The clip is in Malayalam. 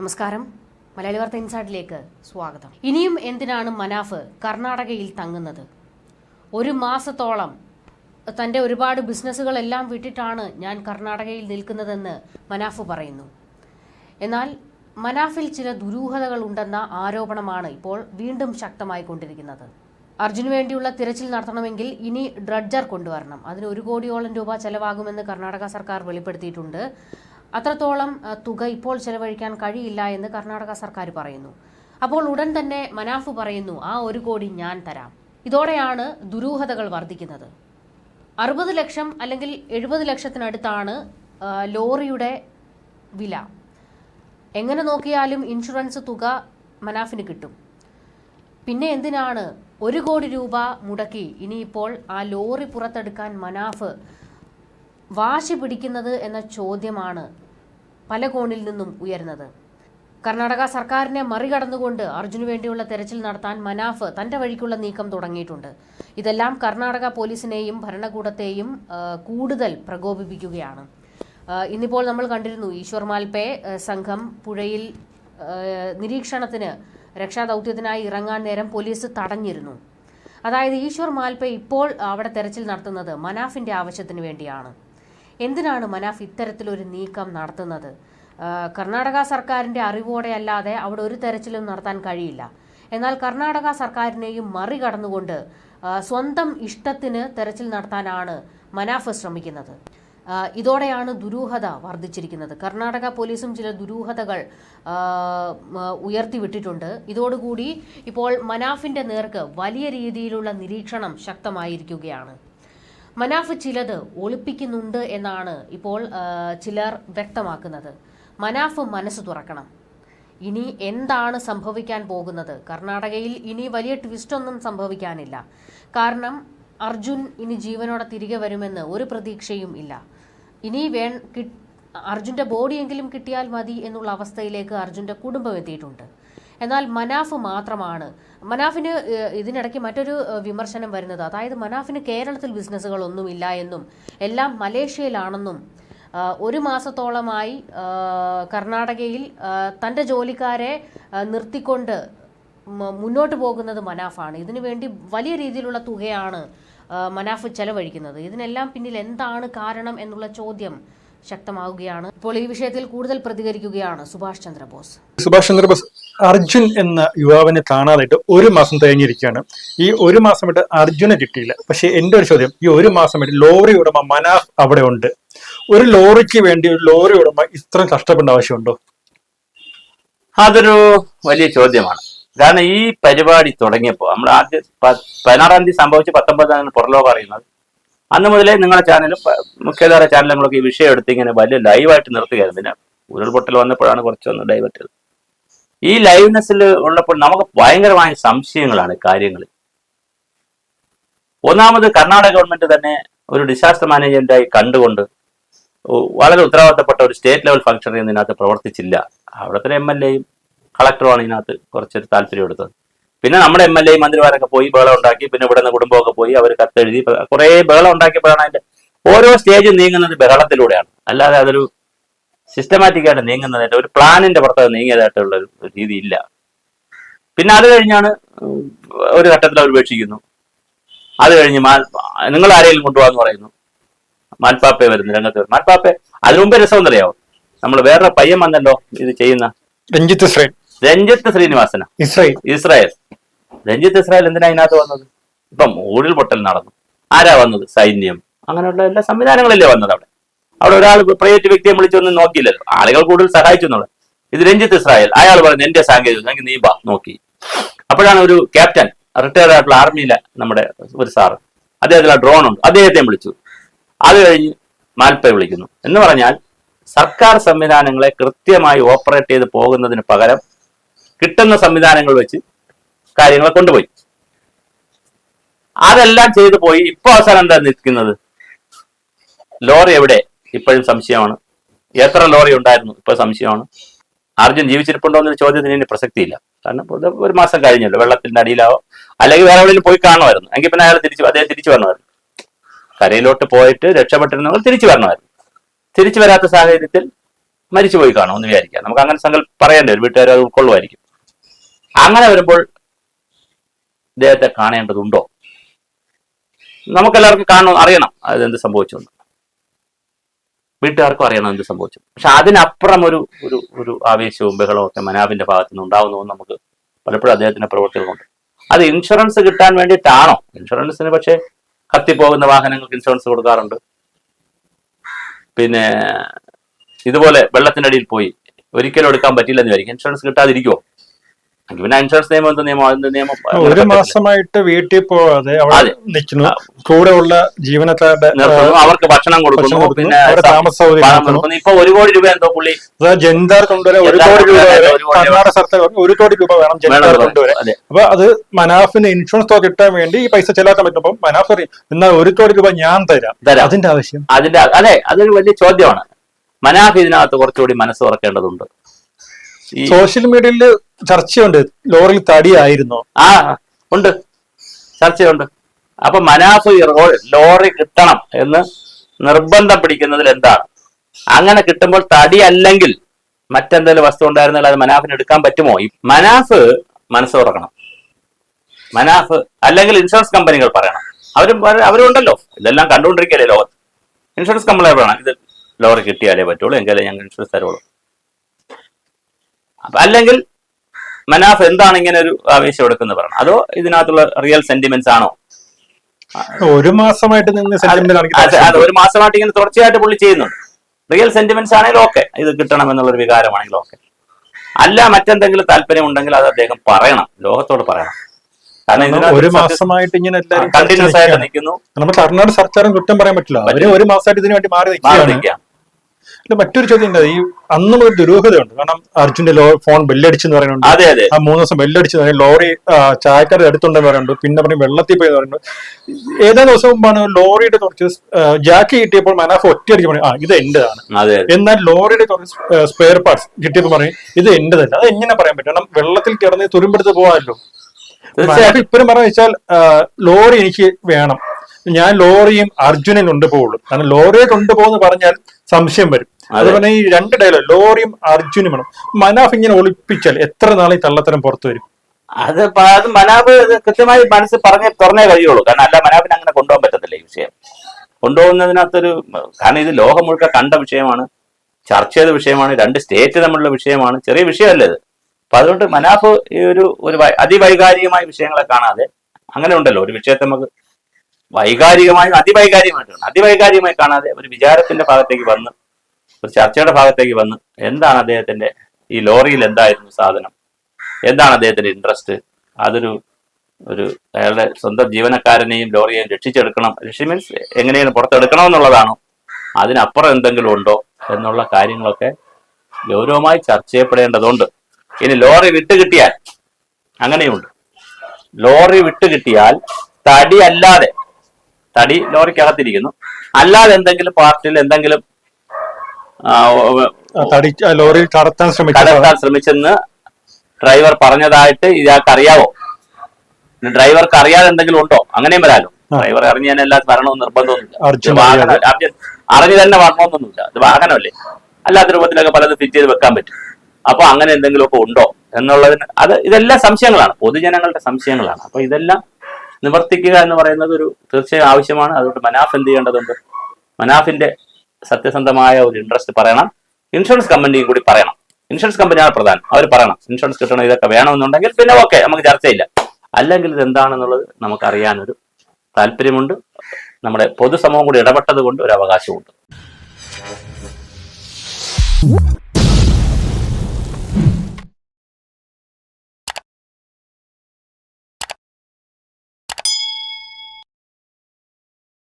നമസ്കാരം. മലയാളി വാർത്ത ഇൻസൈഡിലേക്ക് സ്വാഗതം. ഇനിയും എന്തിനാണ് മനാഫ് കർണാടകയിൽ തങ്ങുന്നത്? ഒരു മാസത്തോളം തന്റെ ഒരുപാട് ബിസിനസ്സുകളെല്ലാം വിട്ടിട്ടാണ് ഞാൻ കർണാടകയിൽ നിൽക്കുന്നതെന്ന് മനാഫ് പറയുന്നു. എന്നാൽ മനാഫിൽ ചില ദുരൂഹതകൾ ഉണ്ടെന്ന ആരോപണമാണ് ഇപ്പോൾ വീണ്ടും ശക്തമായി കൊണ്ടിരിക്കുന്നത്. അർജുന് വേണ്ടിയുള്ള തിരച്ചിൽ നടത്തണമെങ്കിൽ ഇനി ഡ്രഡ്ജർ കൊണ്ടുവരണം. അതിന് ഒരു കോടിയോളം രൂപ ചെലവാകുമെന്ന് കർണാടക സർക്കാർ വെളിപ്പെടുത്തിയിട്ടുണ്ട്. അത്രത്തോളം തുക ഇപ്പോൾ ചെലവഴിക്കാൻ കഴിയില്ല എന്ന് കർണാടക സർക്കാർ പറയുന്നു. അപ്പോൾ ഉടൻ തന്നെ മനാഫ് പറയുന്നു ആ ഒരു കോടി ഞാൻ തരാം. ഇതോടെയാണ് ദുരൂഹതകൾ വർദ്ധിക്കുന്നത്. അറുപത് ലക്ഷം അല്ലെങ്കിൽ എഴുപത് ലക്ഷത്തിനടുത്താണ് ലോറിയുടെ വില. എങ്ങനെ നോക്കിയാലും ഇൻഷുറൻസ് തുക മനാഫിന് കിട്ടും. പിന്നെ എന്തിനാണ് ഒരു കോടി രൂപ മുടക്കി ഇനിയിപ്പോൾ ആ ലോറി പുറത്തെടുക്കാൻ മനാഫ് വാശി പിടിക്കുന്നത് എന്ന ചോദ്യമാണ് പല കോണിൽ നിന്നും ഉയർന്നത് കർണാടക സർക്കാരിനെ മറികടന്നുകൊണ്ട് അർജുന് വേണ്ടിയുള്ള തെരച്ചിൽ നടത്താൻ മനാഫ് തന്റെ വഴിക്കുള്ള നീക്കം തുടങ്ങിയിട്ടുണ്ട്. ഇതെല്ലാം കർണാടക പോലീസിനെയും ഭരണകൂടത്തെയും കൂടുതൽ പ്രകോപിപ്പിക്കുകയാണ്. ഇന്നിപ്പോൾ നമ്മൾ കണ്ടിരുന്നു ഈശ്വർ മാൽപേ സംഘം പുഴയിൽ നിരീക്ഷണത്തിന് രക്ഷാദൗത്യത്തിനായി ഇറങ്ങാൻ നേരം പോലീസ് തടഞ്ഞിരുന്നു. അതായത് ഈശ്വർ മാൽപേ ഇപ്പോൾ അവിടെ തെരച്ചിൽ നടത്തുന്നത് മനാഫിന്റെ ആവശ്യത്തിന് വേണ്ടിയാണ്. എന്തിനാണ് മനാഫ് ഇത്തരത്തിലൊരു നീക്കം നടത്തുന്നത്? കർണാടക സർക്കാരിന്റെ അറിവോടെ അല്ലാതെ അവിടെ ഒരു തെരച്ചിലും നടത്താൻ കഴിയില്ല. എന്നാൽ കർണാടക സർക്കാരിനെയും മറികടന്നുകൊണ്ട് സ്വന്തം ഇഷ്ടത്തിന് തെരച്ചിൽ നടത്താനാണ് മനാഫ് ശ്രമിക്കുന്നത്. ഇതോടെയാണ് ദുരൂഹത വർദ്ധിച്ചിരിക്കുന്നത്. കർണാടക പോലീസും ചില ദുരൂഹതകൾ ഉയർത്തിവിട്ടിട്ടുണ്ട്. ഇതോടുകൂടി ഇപ്പോൾ മനാഫിന്റെ നേർക്ക് വലിയ രീതിയിലുള്ള നിരീക്ഷണം ശക്തമായിരിക്കുകയാണ്. മനാഫ് ചിലത് ഒളിപ്പിക്കുന്നുണ്ട് എന്നാണ് ഇപ്പോൾ ചിലർ വ്യക്തമാക്കുന്നത്. മനാഫ് മനസ്സ് തുറക്കണം. ഇനി എന്താണ് സംഭവിക്കാൻ പോകുന്നത്? കർണാടകയിൽ ഇനി വലിയ ട്വിസ്റ്റൊന്നും സംഭവിക്കാനില്ല. കാരണം അർജുൻ ഇനി ജീവനോടെ തിരികെ വരുമെന്ന് ഒരു പ്രതീക്ഷയും ഇല്ല. ഇനി വേ അർജുന്റെ ബോഡിയെങ്കിലും കിട്ടിയാൽ മതി എന്നുള്ള അവസ്ഥയിലേക്ക് അർജുന്റെ കുടുംബം എത്തിയിട്ടുണ്ട്. എന്നാൽ മനാഫ് മാത്രമാണ്. മനാഫിന് ഇതിനിടയ്ക്ക് മറ്റൊരു വിമർശനം വരുന്നത്. അതായത് മനാഫിന് കേരളത്തിൽ ബിസിനസ്സുകളൊന്നുമില്ല എന്നും എല്ലാം മലേഷ്യയിലാണെന്നും ഒരു മാസത്തോളമായി കർണാടകയിൽ തന്റെ ജോലിക്കാരെ നിർത്തിക്കൊണ്ട് മുന്നോട്ട് പോകുന്നത് മനാഫാണ്. ഇതിനു വേണ്ടി വലിയ രീതിയിലുള്ള തുകയാണ് മനാഫ് ചെലവഴിക്കുന്നത്. ഇതിനെല്ലാം പിന്നിൽ എന്താണ് കാരണം എന്നുള്ള ചോദ്യം ശക്തമാവുകയാണ്. ഇപ്പോൾ ഈ വിഷയത്തിൽ കൂടുതൽ പ്രതികരിക്കുകയാണ് സുഭാഷ് ചന്ദ്രബോസ്. സുഭാഷ് ചന്ദ്രബോസ് അർജുൻ എന്ന യുവാവിനെ കാണാതായിട്ട് ഒരു മാസം കഴിഞ്ഞിരിക്കുകയാണ് ഈ ഒരു മാസമായിട്ട് അർജുനെ കിട്ടിയില്ല. പക്ഷെ എന്റെ ഒരു ചോദ്യം ഈ ഒരു മാസമായിട്ട് ലോറി ഉടമ മനാഫ് അവിടെ ഉണ്ട്. ഒരു ലോറിക്ക് വേണ്ടി ഒരു ലോറി ഉടമ ഇത്രയും കഷ്ടപ്പെടേണ്ട ആവശ്യമുണ്ടോ? അതൊരു വലിയ ചോദ്യമാണ്. കാരണം ഈ പരിപാടി തുടങ്ങിയപ്പോൾ നമ്മൾ ആദ്യ പതിനാറാം തീയതി സംഭവിച്ച് പത്തൊമ്പതാം പുറലോകം അറിയുന്നത്. അന്ന് മുതലേ നിങ്ങളുടെ ചാനലും പ- മുഖ്യധാര ചാനലുകളൊക്കെ ഈ വിഷയം എടുത്ത് ഇങ്ങനെ വലിയ ലൈവായിട്ട് നിർത്തുകയായിരുന്നു. പിന്നെ ഉരുൾപൊട്ടൽ വന്നപ്പോഴാണ് കുറച്ചൊന്ന് ഡൈവേർട്ടത് ഈ ലൈവ്നെസ്സിൽ ഉള്ളപ്പോൾ നമുക്ക് ഭയങ്കരമായ സംശയങ്ങളാണ് കാര്യങ്ങൾ ഒന്നാമത് കർണാടക ഗവൺമെന്റ് തന്നെ ഒരു ഡിസാസ്റ്റർ മാനേജ്മെന്റായി കണ്ടുകൊണ്ട് വളരെ ഉത്തരവാദിത്തപ്പെട്ട ഒരു സ്റ്റേറ്റ് ലെവൽ ഫംഗ്ഷണറി ഇതിനകത്ത് പ്രവർത്തിച്ചില്ല. അവിടുത്തെ എം എൽ എയും കളക്ടറുമാണ് ഇതിനകത്ത് കുറച്ചൊരു താല്പര്യം എടുത്തത്. പിന്നെ നമ്മുടെ എം എൽ എയും മന്ത്രിമാരൊക്കെ പോയി ബഹളം ഉണ്ടാക്കി പിന്നെ ഇവിടെ നിന്ന് കുടുംബമൊക്കെ പോയി അവർ കത്തെഴുതി കുറെ ബഹളം ഉണ്ടാക്കിയപ്പോഴാണ് അതിന്റെ ഓരോ സ്റ്റേജും നീങ്ങുന്നത് ബഹളത്തിലൂടെയാണ്. അല്ലാതെ അതൊരു സിസ്റ്റമാറ്റിക് ആയിട്ട് നീങ്ങുന്നതായിട്ട് ഒരു പ്ലാനിന്റെ പുറത്ത് നീങ്ങിയതായിട്ടുള്ള ഒരു രീതി ഇല്ല പിന്നെ അത് കഴിഞ്ഞാണ് ഒരു ഘട്ടത്തിൽ അവർ ഉപേക്ഷിക്കുന്നു. അത് കഴിഞ്ഞ് മാൽ നിങ്ങൾ ആരെങ്കിലും കൊണ്ടുപോകാന്ന് പറയുന്നു. മാൽപ്പാപ്പെ വരുന്നു രംഗത്ത് മാൽപ്പാപ്പെ അതിനു മുമ്പേ രസം എന്നറിയാവോ നമ്മൾ വേറൊരു പയ്യൻ വന്നല്ലോ ഇത് ചെയ്യുന്ന. രഞ്ജിത്ത് ശ്രീ രഞ്ജിത്ത് ശ്രീനിവാസന. ഇസ്രായേൽ. ഇസ്രായേൽ. രഞ്ജിത്ത് ഇസ്രായേൽ എന്തിനാ അതിനകത്ത് വന്നത്? ഇപ്പം ഉരുൾപൊട്ടൽ നടന്നു. ആരാ വന്നത്? സൈന്യം. അങ്ങനെയുള്ള എല്ലാ സംവിധാനങ്ങളല്ലേ വന്നത് അവിടെ. അവിടെ ഒരാൾ പ്രൈവറ്റ് വ്യക്തിയെ വിളിച്ചൊന്നും നോക്കിയില്ലല്ലോ. ആളുകൾ കൂടുതൽ സഹായിച്ചു എന്നുള്ളത് ഇത് രഞ്ജിത്ത് ഇസ്രായേൽ. അയാൾ പറഞ്ഞു എന്റെ സാങ്കേതിക നീ ബാ നോക്കി. അപ്പോഴാണ് ഒരു ക്യാപ്റ്റൻ റിട്ടയർഡ് ആയിട്ടുള്ള ആർമിയിലെ നമ്മുടെ ഒരു സാറ് അദ്ദേഹത്തിൽ ആ ഡ്രോൺ ഉണ്ട്. അദ്ദേഹത്തെ വിളിച്ചു. അത് കഴിഞ്ഞ് മാൽപ്പയെ വിളിക്കുന്നു. എന്ന് പറഞ്ഞാൽ സർക്കാർ സംവിധാനങ്ങളെ കൃത്യമായി ഓപ്പറേറ്റ് ചെയ്ത് പോകുന്നതിന് പകരം കിട്ടുന്ന സംവിധാനങ്ങൾ വെച്ച് കാര്യങ്ങളെ കൊണ്ടുപോയി. അതെല്ലാം ചെയ്തു പോയി. ഇപ്പൊ അവസാനം എന്താ നിൽക്കുന്നത്? ലോറി എവിടെ? ഇപ്പോഴും സംശയമാണ്. എത്ര ലോറി ഉണ്ടായിരുന്നു? ഇപ്പൊ സംശയമാണ്. അർജുൻ ജീവിച്ചിരിപ്പുണ്ടോ എന്നൊരു ചോദ്യത്തിന് ഇനി പ്രസക്തിയില്ല. കാരണം ഒരു മാസം കഴിഞ്ഞല്ലോ. വെള്ളത്തിന്റെ അടിയിലാവോ. അല്ലെങ്കിൽ വേറെ എവിടെയും പോയി കാണുമായിരുന്നു. എങ്കിൽ പിന്നെ അയാൾ തിരിച്ചു അദ്ദേഹം തിരിച്ചു വരണമായിരുന്നു. കരയിലോട്ട് പോയിട്ട് രക്ഷപ്പെട്ടിരുന്നവർ തിരിച്ചു വരണമായിരുന്നു. തിരിച്ചു വരാത്ത സാഹചര്യത്തിൽ മരിച്ചുപോയി കാണും എന്ന് വിചാരിക്കാം. നമുക്ക് അങ്ങനെ സങ്കല്പം പറയേണ്ടി വരും. വീട്ടുകാർ അത് ഉൾക്കൊള്ളുമായിരിക്കും. അങ്ങനെ വരുമ്പോൾ ഇദ്ദേഹത്തെ കാണേണ്ടതുണ്ടോ? നമുക്കെല്ലാവർക്കും കാണണം അറിയണം. അതെന്ത് സംഭവിച്ചു വീട്ടുകാർക്കും അറിയണം എന്ത് സംഭവിച്ചു. പക്ഷെ അതിനപ്പുറം ഒരു ഒരു ഒരു ആവേശവും ബഹളവും ഒക്കെ മനാബിന്റെ ഭാഗത്തു നിന്ന് ഉണ്ടാവുന്നു നമുക്ക് പലപ്പോഴും അദ്ദേഹത്തിന്റെ പ്രവർത്തികളുണ്ട് അത് ഇൻഷുറൻസ് കിട്ടാൻ വേണ്ടിയിട്ടാണോ? ഇൻഷുറൻസിന് പക്ഷേ കത്തിപ്പോകുന്ന വാഹനങ്ങൾക്ക് ഇൻഷുറൻസ് കൊടുക്കാറുണ്ട്. പിന്നെ ഇതുപോലെ വെള്ളത്തിനടിയിൽ പോയി ഒരിക്കലും എടുക്കാൻ പറ്റില്ലെന്ന് വിചാരിക്കും. ഇൻഷുറൻസ് കിട്ടാതിരിക്കുമോ എങ്കിൽ പിന്നെ ഇൻഷുറൻസ് നിയമം എന്ത് നിയമം അതിന്റെ നിയമം ഒരു മാസമായിട്ട് വീട്ടിൽ പോവാതെ നിൽക്കുന്നു. കൂടെ ഉള്ള ജീവനക്കാരുടെ അവർക്ക് ഭക്ഷണം കൊടുക്കുന്നു. പിന്നെ ഇപ്പൊ ഒരു കോടി രൂപ എന്തോ പുള്ളി ജൻദാർ കൊണ്ടുവരാൻ ഒരു കോടി രൂപ കർണാടക സർക്കാർ ഒരു കോടി രൂപ വേണം. ജൻദാർ കൊണ്ടുവരെ കൊണ്ടുവരാൻ. അപ്പൊ അത് മനാഫിന് ഇൻഷുറൻസ് തുക കിട്ടാൻ വേണ്ടി ഈ പൈസ ചെലവാക്കാൻ പറ്റും. അപ്പൊ മനാഫ് പറയും എന്നാൽ ഒരു കോടി രൂപ ഞാൻ തരാം. അതിന്റെ ആവശ്യം? അതിന്റെ അതെ അതൊരു വലിയ ചോദ്യമാണ്. മനാഫ് ഇതിനകത്ത് കുറച്ചുകൂടി മനസ്സ് തുറക്കേണ്ടതുണ്ട്. സോഷ്യൽ മീഡിയയിൽ ചർച്ചയുണ്ട്. ലോറിയിൽ തടിയായിരുന്നോ. ആ ഉണ്ട്. ചർച്ചയുണ്ട്. അപ്പൊ മനാഫ് ലോറി കിട്ടണം എന്ന് നിർബന്ധം പിടിക്കുന്നതിൽ എന്താണ്? അങ്ങനെ കിട്ടുമ്പോൾ തടി അല്ലെങ്കിൽ മറ്റെന്തെങ്കിലും വസ്തു ഉണ്ടായിരുന്നാൽ അത് മനാഫിന് എടുക്കാൻ പറ്റുമോ? ഈ മനാഫ് മനസ്സ് തുറക്കണം. മനാഫ് അല്ലെങ്കിൽ ഇൻഷുറൻസ് കമ്പനികൾ പറയണം. അവരും അവരുണ്ടല്ലോ ഇതെല്ലാം കണ്ടുകൊണ്ടിരിക്കുകയല്ലേ ലോകത്ത്. ഇൻഷുറൻസ് കമ്പനികൾ പറയണം. ഇത് ലോറി കിട്ടിയാലേ പറ്റുള്ളൂ എങ്കിലേ ഞങ്ങൾ ഇൻഷുറൻസ് തരുള്ളൂ. അപ്പൊ അല്ലെങ്കിൽ മനാഫ് എന്താണ് ഇങ്ങനെ ഒരു ആവേശം എടുക്കുന്നത് പറയണം അതോ ഇതിനകത്തുള്ള റിയൽ സെന്റിമെന്റ്സ് ആണോ? ഒരു മാസമായിട്ട് ഒരു മാസമായിട്ട് ഇങ്ങനെ തുടർച്ചയായിട്ട് പുള്ളി ചെയ്യുന്നുണ്ട്. റിയൽ സെന്റിമെന്റ്സ് ആണെങ്കിലും ഓക്കെ ഇത് കിട്ടണം എന്നുള്ളൊരു വികാരമാണെങ്കിലും ഓക്കെ അല്ല മറ്റെന്തെങ്കിലും താല്പര്യം ഉണ്ടെങ്കിൽ അത് അദ്ദേഹം പറയണം. ലോകത്തോട് പറയണം. കാരണം ഒരു മാസമായിട്ട് ഇങ്ങനെ കണ്ടിന്യൂസ് ആയിട്ട് നിൽക്കുന്നു. നമ്മൾ കർണാടക സർക്കാരും കുറ്റം പറയാൻ പറ്റില്ല. അവർ ഒരു മാസമായിട്ട് ഇതിനു വേണ്ടി മാറി മാറി പിന്നെ മറ്റൊരു ചോദ്യം ഉണ്ട്. ഈ അന്ന് മുതൽ ദുരൂഹതയുണ്ട്. കാരണം അർജുന്റെ ലോ ഫോൺ ബെല്ലടിച്ചെന്ന് പറയുന്നുണ്ട്. അതെ അതെ. ആ മൂന്ന് ദിവസം ബെല്ലടിച്ച് പറയും ലോറി ചായക്കാരുടെ അടുത്തുണ്ടെന്ന് പറയുന്നുണ്ട്. പിന്നെ പറയും വെള്ളത്തിൽ പോയി പറയുന്നുണ്ട്. ഏതാനും ദിവസം മുമ്പാണ് ലോറിയുടെ കുറച്ച് ജാക്ക് കിട്ടിയപ്പോൾ മനാഫ് ഒറ്റയടിച്ച് പറയും ആ ഇത് എന്റേതാണ്. എന്നാൽ ലോറിയുടെ കുറച്ച് സ്പെയർ പാർട്സ് കിട്ടിയപ്പോൾ പറയും ഇത് എന്റേതല്ല. അത് എങ്ങനെ പറയാൻ പറ്റും? കാരണം വെള്ളത്തിൽ കിടന്ന് തുരുമ്പെടുത്ത് പോകാമല്ലോ. ഇപ്പോഴും പറഞ്ഞു വെച്ചാൽ ലോറി എനിക്ക് വേണം. ഞാൻ ലോറിയും അർജുനൻ കൊണ്ടുപോകുള്ളൂ കാരണം ലോറിയെ കൊണ്ടുപോകുന്നു പറഞ്ഞാൽ സംശയം വരും. അതുപോലെ ഈ രണ്ട് ഡയലോഗ് ലോറിയും അർജുനും വേണം. മനാഫ് ഇങ്ങനെ ഒളിപ്പിച്ചാൽ എത്ര നാളെ ഈ തള്ളത്തരം പുറത്തു വരും? അത് അത് മനാബ് കൃത്യമായി മനസ്സ് പറഞ്ഞേ തുറന്നേ കഴിയുള്ളൂ. കാരണം അല്ല മനാബിന് അങ്ങനെ കൊണ്ടുപോകാൻ പറ്റത്തില്ല ഈ വിഷയം. കൊണ്ടുപോകുന്നതിനകത്തൊരു കാരണം ഇത് ലോകം മുഴുക്ക കണ്ട വിഷയമാണ് ചർച്ച ചെയ്ത വിഷയമാണ് രണ്ട് സ്റ്റേറ്റ് തമ്മിലുള്ള വിഷയമാണ് ചെറിയ വിഷയമല്ല ഇത്. അപ്പൊ അതുകൊണ്ട് മനാഫ് ഈ ഒരു ഒരു അതിവൈകാരികമായ വിഷയങ്ങളെ കാണാതെ അങ്ങനെ ഉണ്ടല്ലോ. ഒരു വിഷയത്തെ നമുക്ക് വൈകാരികമായും അതിവൈകാരികമായിട്ട് അതിവൈകാരികമായി കാണാതെ ഒരു വിചാരത്തിന്റെ ഭാഗത്തേക്ക് വന്ന് ഒരു ചർച്ചയുടെ ഭാഗത്തേക്ക് വന്ന് എന്താണ് അദ്ദേഹത്തിന്റെ ഈ ലോറിയിൽ എന്തായിരുന്നു സാധനം? എന്താണ് അദ്ദേഹത്തിന്റെ ഇൻട്രസ്റ്റ് അതൊരു ഒരു അയാളുടെ സ്വന്തം ജീവനക്കാരനെയും ലോറിയെയും രക്ഷിച്ചെടുക്കണം. രക്ഷി മീൻസ് എങ്ങനെയാണ് പുറത്തെടുക്കണം എന്നുള്ളതാണോ അതിനപ്പുറം എന്തെങ്കിലും ഉണ്ടോ? എന്നുള്ള കാര്യങ്ങളൊക്കെ ഗൗരവമായി ചർച്ച ചെയ്യപ്പെടേണ്ടതുണ്ട്. ഇനി ലോറി വിട്ട് കിട്ടിയാൽ അങ്ങനെയുണ്ട്. ലോറി വിട്ട് കിട്ടിയാൽ തടി അല്ലാതെ തടി ലോറിക്കകത്തിരിക്കുന്നു. അല്ലാതെ എന്തെങ്കിലും പാർട്ടിയിൽ എന്തെങ്കിലും ലോറി കടത്താൻ കടത്താൻ ശ്രമിച്ചെന്ന് ഡ്രൈവർ പറഞ്ഞതായിട്ട് ഇയാൾക്ക് അറിയാവോ? ഡ്രൈവർക്ക് അറിയാതെ എന്തെങ്കിലും ഉണ്ടോ? അങ്ങനെയും വരാലോ. ഡ്രൈവർ അറിഞ്ഞാൽ എല്ലാ വരണമെന്ന് നിർബന്ധമൊന്നുമില്ല അറിഞ്ഞു തന്നെ വരണമെന്നൊന്നുമില്ല. അത് വാഹനമല്ലേ? അല്ലാത്ത രൂപത്തിലൊക്കെ പലതും ഫിറ്റ് ചെയ്ത് വെക്കാൻ പറ്റും. അപ്പൊ അങ്ങനെ എന്തെങ്കിലുമൊക്കെ ഉണ്ടോ എന്നുള്ളതിന് അത് ഇതെല്ലാം സംശയങ്ങളാണ്. പൊതുജനങ്ങളുടെ സംശയങ്ങളാണ്. അപ്പൊ ഇതെല്ലാം നിവർത്തിക്കുക എന്ന് പറയുന്നത് ഒരു തീർച്ചയായും ആവശ്യമാണ്. അതുകൊണ്ട് മനാഫ് എന്ത് ചെയ്യേണ്ടതുണ്ട്? മനാഫിന്റെ സത്യസന്ധമായ ഒരു ഇൻട്രസ്റ്റ് പറയണം. ഇൻഷുറൻസ് കമ്പനിയും കൂടി പറയണം. ഇൻഷുറൻസ് കമ്പനിയാണ് പ്രധാനം. അവർ പറയണം. ഇൻഷുറൻസ് കിട്ടണം ഇതൊക്കെ വേണമെന്നുണ്ടെങ്കിൽ പിന്നെ ഓക്കെ നമുക്ക് ചർച്ചയില്ല. അല്ലെങ്കിൽ ഇത് എന്താണെന്നുള്ളത് നമുക്കറിയാനൊരു താല്പര്യമുണ്ട്. നമ്മുടെ പൊതുസമൂഹം കൂടി ഇടപെട്ടത് കൊണ്ട് ഒരു അവകാശമുണ്ട്